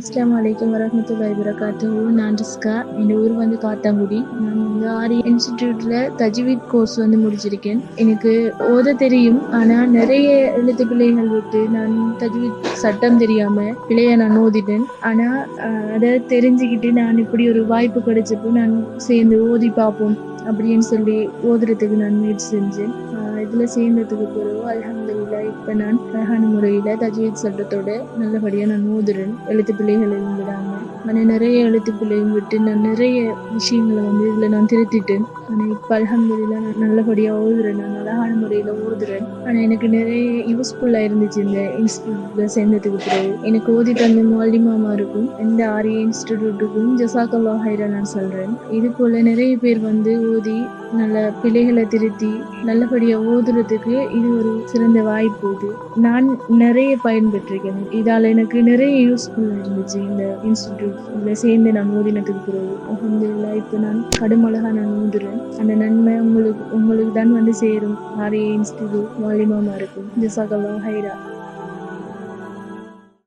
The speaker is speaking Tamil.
அஸ்லாம் வலைக்கம் வரமத்துல்லாய் வரகாத்துஹு நான் ரிஸ்கா. என் ஊர் வந்து காத்தாங்குடி. நான் வந்து ஆரி இன்ஸ்டிடியூட்ல தஜ்வீத் கோர்ஸ் வந்து முடிச்சிருக்கேன். எனக்கு ஓத தெரியும். ஆனா நிறைய எழுத்து பிள்ளைகள் விட்டு நான் தஜ்வீத் சட்டம் தெரியாம பிள்ளைய நான் ஓதிட்டேன். ஆனா அதை தெரிஞ்சுக்கிட்டு நான் இப்படி ஒரு வாய்ப்பு கிடைச்சப்போ நான் சேர்ந்து ஓதி பார்ப்போம் அப்படின்னு சொல்லி ஓதுறதுக்கு நான் முயற்சி செஞ்சேன். இதில் சேர்ந்ததுக்கு பிறகு அலமதுல்லா இப்போ நான் அழகான முறையில் தஜீத் சட்டத்தோட நல்லபடியாக நான் ஓதுறேன் எழுத்து பிள்ளைகளையும் விடாமல் நான் நிறைய எழுத்து பிள்ளையும் விட்டு நான் நிறைய விஷயங்களை வந்து இதில் நான் திருத்திட்டேன். ஆனால் இப்போ அலமதுல்லா நான் நல்லபடியாக ஓதுறேன். நான் அழகான முறையில் ஓதுறேன். ஆனால் எனக்கு நிறைய யூஸ்ஃபுல்லாக இருந்துச்சு இந்த இன்ஸ்டியூட்டில் சேர்ந்ததுக்கு பிறகு. எனக்கு ஓதி தந்த மாலிமாமா இருக்கும் இந்த ஆரிய இன்ஸ்டிடியூட்டுக்கும் ஜசாக்கல்லா ஹைரா நான் சொல்கிறேன் இது போல் நிறைய பேர் வந்து ஓதி நல்ல பிள்ளைகளை திருத்தி நல்லபடியா ஓதுறதுக்கு இது ஒரு சிறந்த வாய்ப்பு இது. நான் நிறைய பயன்பெற்றிருக்கேன். இதால எனக்கு நிறைய யூஸ்ஃபுல் இருந்துச்சு இந்த இன்ஸ்டிடியூட்ல சேர்ந்து நான் ஓதினதுக்கு பிறகு. அல்ஹம்துலில்லாஹ் இப்ப நான் கடுமழகா நான் ஓதுறேன். அந்த நன்மை உங்களுக்கு உங்களுக்கு தான் வந்து சேரும். ஆரிய இன்ஸ்டிடியூட் வாலிமாமா இருக்கும். சகலம் ஹைரா